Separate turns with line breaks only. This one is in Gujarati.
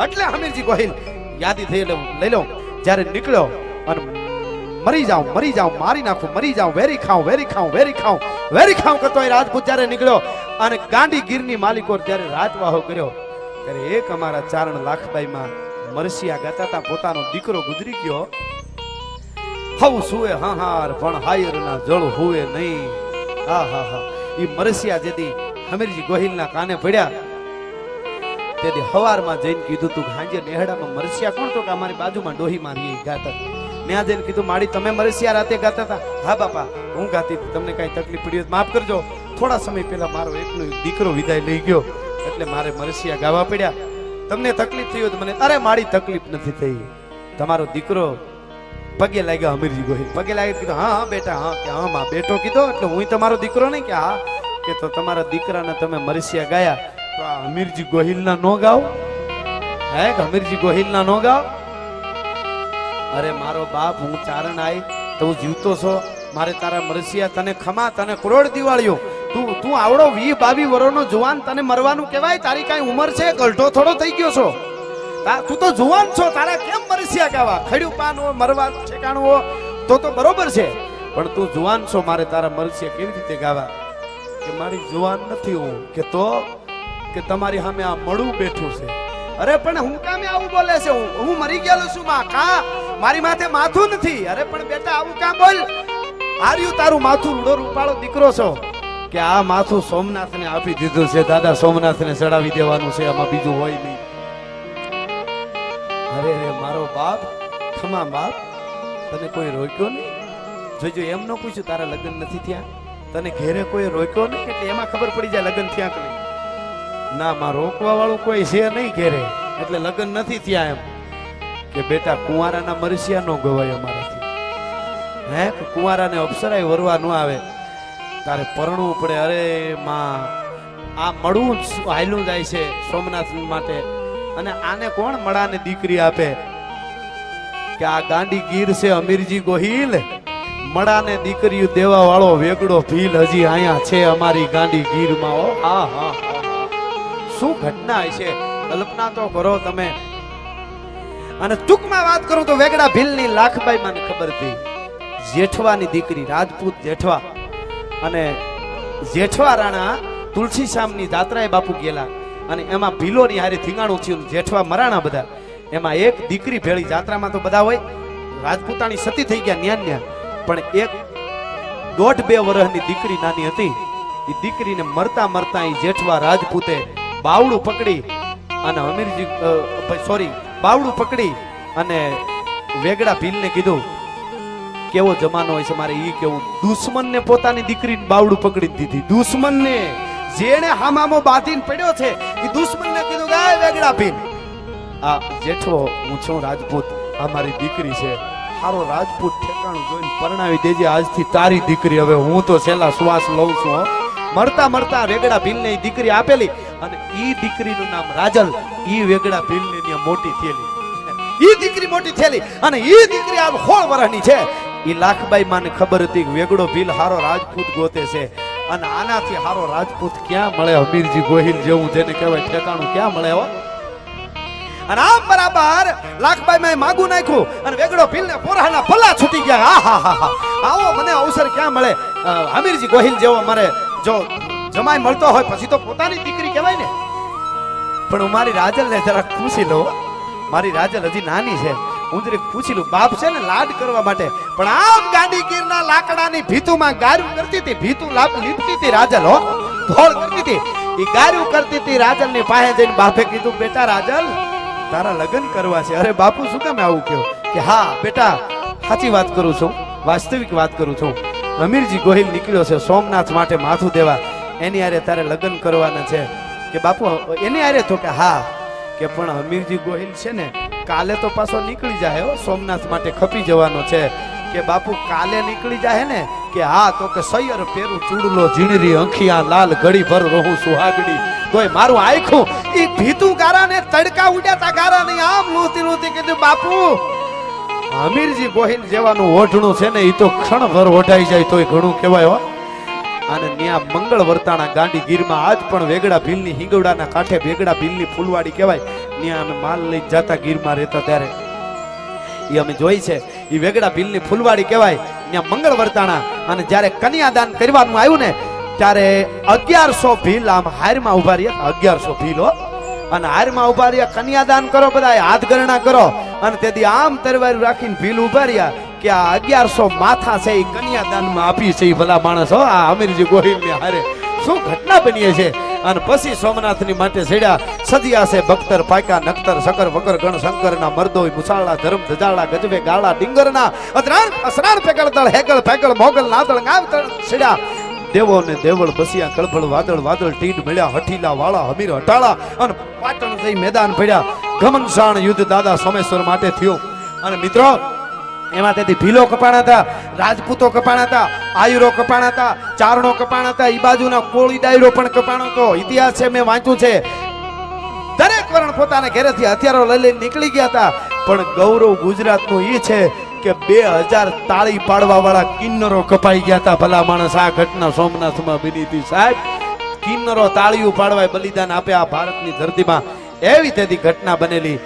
એટલે હમીરજી ગોહિલ યાદી થઈ લઈ લઉં. જ્યારે નીકળ્યો અને મરી જાઉં મરી જાઉં, મારી નાખું, મરી જાઉં, વેરી ખાઉં વેરી ખાઉં વેરી ખાઉં વેરી ખાઉં કરતો રાજપૂત જ્યારે નીકળ્યો અને ગાંડી ગીરની માલિકો જ્યારે રાજવાહો કર્યો. ત્યારે એક અમારા ચારણ લાખબાઈમાં મરસિયા ગાતા હતા, પોતાનો દીકરો ગુજરી ગયો. હવ સુએ હાહાર, પણ હાયર ના જળ હુએ નહીં. હા હા હા. એ મરસિયા જેથી હમીરજી ગોહિલના કાને પડ્યા તેથી હવારમાં જઈને કીધું તું હાંજે નેહડામાં મરસિયા કોણ? તો કે અમારી બાજુમાં ડોહી મારી ઈ ગાતા ત્યાં જઈને કીધું, માડી, તમે મરસિયા રાતે ગાતા હતા? હા, બાપા, હું ગાતી તમને કાંઈ તકલીફ પડી હોય માફ કરજો. થોડા સમય પહેલા મારો એકનો દીકરો વિદાય લઈ ગયો. એટલે મારે મરસિયા ગાવા પડ્યા. તમને તકલીફ થઈ હોય તો મને, અરે મારી તકલીફ નથી થઈ. તમારો દીકરો પગે લાગ્યો અમીરજી ગોહિલ. પગે લાગી કીધું, હા હા, બેટા, હા, કે હા, માં બેટો કીધો. એટલે હું તમારો દીકરો નહીં, કે હા, કે તો તમારા દીકરાને તમે મરસિયા ગાયા. તો આ અમીરજી ગોહિલના નો ગાવ? હે કે અમીરજી ગોહિલના નો ગાવ? અરે મારો બાપ, હું ચારણ આવી તો હું જીવતો છો. મારે તારા મરસિયા તને ખમા, તને કરોડ દિવાળીઓ. તું તું આવડો વી બાવી વરોનો જુવાન, તને મરવાનું કહેવાય? તારી કાંઈ ઉંમર છે? ગલઢો થોડો થઈ ગયો છો. તા- તું જુવાન છો, તારા કેમ મરસિયા ગાવા? ખડ્યું પાન મરવા ઠેકાણું હો તો તો બરોબર છે. પણ તું જુવાન છો, મારે તારા મરસિયા કેવી રીતે ગાવા? કે મારી જુવાન નથી હું, કે તો કે તમારી સામે આ મળું બેઠું છે. અરે, પણ હું કામે આવું બોલે છે? હું હું મરી ગયેલો છું, માં. કા? મારી માથે માથું નથી. અરે, પણ બેટા, આવું કામ બોલ. આર્યું, તારું માથું રૂડો રૂપાળો દીકરો છો. કે આ માથું સોમનાથને આપી દીધું છે, દાદા સોમનાથને ચડાવી દેવાનું છે, આમાં બીજું હોય નહીં. અરે રે મારો બાપ, ખમા બાપ, તને કોઈ રોક્યો નહીં? જોઈજો એમ ન પૂછ્યું, તારા લગ્ન નથી થયા. તને ઘેરે કોઈ રોક્યો નહીં? એટલે એમાં ખબર પડી જાય, લગ્ન થયા કે ના, માં રોકવા વાળું કોઈ છે નહીં ઘેરે. એટલે લગ્ન નથી થયા એમ. કે બેટા, કુંવારાના મરસિયા નો ગવાય અમારાથી. હે? કુંવારાને અપ્સરાય વરવા ન આવે. તારે પરણવું પડે. અરે, માં, આ મળવું હાયલું જાય છે સોમનાથ માટે. અને આને કોણ મળાને દીકરી આપે? કે આ ગાંડી ગીર છે અમીરજી ગોહિલ. મળાને દીકરીઓ દેવા વાળો વેગડો ભીલ હજી અહીંયા છે અમારી ગાંડી ગીરમાં. ઓ હા હા. શું ઘટના છે? કલ્પના તો કરો તમે. અને ટૂંકમાં વાત કરું તો વેગડા ભીલની લાખબાઈ મને ખબર હતી. જેઠવાની દીકરી, રાજપૂત જેઠવા. અને જેઠવા રાણા તુલસી શામની જાત્રાએ બાપુ ગયેલા. અને એમાં ભીલોની હારે થીંગાણું થયું જેઠવા મરાણા બધા. એમાં એક દીકરી ભેળી, જાત્રામાં તો બધા હોય. રાજપૂતાણી સતી થઈ ગયા ન્યા ન્યા પણ એક દોઢ બે વર્ષની દીકરી નાની હતી. એ દીકરીને મરતા મરતા એ જેઠવા રાજપૂતે બાવડું પકડી અને અમીરજી સોરી બાવડું પકડી અને વેગડા ભીલને કીધું, કેવો જમાનો હોય છે મારે એ કેવું. દુશ્મનને પોતાની દીકરીને બાવડું પકડી દીધી. દુશ્મનને જેણે હામામો બાંધીને પડ્યો છે એ દુશ્મનને કીધું ગાય વેગડા ભીલ. આ જેઠો હું છું રાજપૂત. આ મારી દીકરી છે. સારો રાજપૂત ઠેકાણું જોઈને પરણાવી દેજે આજથી તારી દીકરી. હવે હું તો છેલ્લા શ્વાસ લઉં છું હો. મરતા મરતા વેગડા ભીલને દીકરી આપેલી અને ઈ દીકરીનું નામ રાજલ. ઈ વેગડા ભીલની ત્યાં મોટી થયેલી. ઈ દીકરી મોટી થયેલી અને ઈ દીકરી આ હોળ વરહની છે. ઈ લાખબાઈ માને ખબર હતી વેગડો ભીલ હારો રાજપૂત ગોતે છે. અને આનાથી હારો રાજપૂત ક્યાં મળે? અમીરજી ગોહિલ જેવું જેને કહેવાય, ઠેકાણું ક્યાં મળે હો? અને આમ બરાબર લાખબાઈ માગું નાખ્યું અને વેગડો ભીલને પોરાના પલ્લા છૂટી ગયા. આ હા હા હા આવો મને અવસર ક્યાં મળે? અમીરજી ગોહિલ જેવો મારે જો જમાઈ મળતો હોય પછી તો પોતાની દીકરી કહેવાય ને. પણ હું મારી રાજલને જરાક પૂછી લઉં મારી રાજલ હજી નાની છે. હું જરીક પૂછી લઉં. બાપ છે ને લાડ કરવા માટે. પણ આમ ગાંડી ગીરના લાકડાની ભીતુમાં ગારું કરતી હતી, ભીતું લાભ લીપતી હતી રાજલ, હો. ધોળ કરતી હતી. એ ગારું કરતી હતી રાજલની પાસે જઈને બાપે કીધું, બેટા રાજલ, તારા લગ્ન કરવા છે. અરે બાપુ, શું કામ આવું કહ્યું કે હા, બેટા, સાચી વાત કરું છું. વાસ્તવિક વાત કરું છું. અમીરજી ગોહિલ નીકળ્યો છે સોમનાથ માટે માથું દેવા. એની આરે તારે લગ્ન કરવાના છે. કે બાપુ, એની આરે તો કે હા, કે પણ અમીરજી ગોહિલ છે ને, કાલે તો પાછો નીકળી જાય સોમનાથ માટે ખપી જવાનો છે. કે બાપુ, કાલે નીકળી જાય ને, કે હા, તો કે સૈયર પેરું ચૂડલો ઝીણરી અંખિયા લાલ ઘડી ભર રહું સુહાગડી તોય મારું આખું ઈ ભીતું ગારા ને તડકા ઉડ્યા તા ગારા નહીં આમ લૂતી લૂતી કીધું, બાપુ અમીરજી ગોહિલ જેવાનું ઓઢણું છે ને એ તો ક્ષણભર ઓઢાઈ જાય તોય ઘણું કહેવાય હો. અને ત્યાં મંગળ વર્તાણા ગાંડી ગીરમાં આજ પણ વેગડા ભીલની હિંગવડાના કાંઠે વેગડા ભીલની ફૂલવાડી કહેવાય. ત્યાં અમે માલ લઈ જતા ગીરમાં રહેતા ત્યારે. એ અમે જોઈ છે એ વેગડા ભીલની ફૂલવાડી કહેવાય. ત્યાં મંગળ વર્તાણા, અને જ્યારે કન્યાદાન કરવાનું આવ્યું ને, ત્યારે અગિયારસો ભીલ આમ હારમાં ઊભા રહ્યા અગિયારસો ભીલ હો. અને હારમાં ઊભા રહ્યા, કન્યાદાન કરો બધા હાથ ગરણા કરો. અને તેથી આમ તરવાર રાખીને ભીલ ઊભા રહ્યા કે આ અગિયારસો માથા છે એ કન્યાદાનમાં આપી છે એ ભલા માણસ. હો, આ અમીરજી ગોહિલને હારે શું ઘટના બની છે? અને પછી સોમનાથની માટે છેડ્યા સદિયા છે ભક્તર પાકા નક્તર શકર વગર ગણ, શંકરના મરદોય, મુસાળા, ધર્મ, ધજાળા, ગજવે, ગાળા, ડિંગરના અતરાણ અસરાણ પેકળ તળ હેકળ પેકળ મોગલ નાદળ ગાવ તળ છેડ્યા દેવો ને દેવળ બસિયા, કળભળ, વાદળ વાદળ, ટીડ મળ્યા હઠીલા, વાળા, હમીર, હટાળા અને પાટણ થઈ મેદાન પડ્યા ઘમનસાણ યુદ્ધ દાદા સોમેશ્વર માટે થયું. અને મિત્રો, એમાં તેથી ભીલો કપાણા હતા, રાજપૂતો કપાણા હતા, આયુરો કપાણા હતા, ચારણો કપાણા હતા એ બાજુના કોળી ડાયરો પણ કપાણો હતો. ઇતિહાસ છે, મેં વાંચ્યું છે. દરેક વર્ણ પોતાના ઘરેથી હથિયારો લઈ લઈને નીકળી ગયા હતા. પણ ગૌરવ ગુજરાતનું એ છે કે બે હજાર તાળી પાડવા વાળા કિન્નરો કપાઈ ગયા હતા ભલા માણસ. આ ઘટના સોમનાથમાં બની હતી સાહેબ. કિન્નરો તાળીઓ પાડવાય બલિદાન આપ્યા ભારતની ધરતીમાં. એવી તેથી ઘટના બનેલી.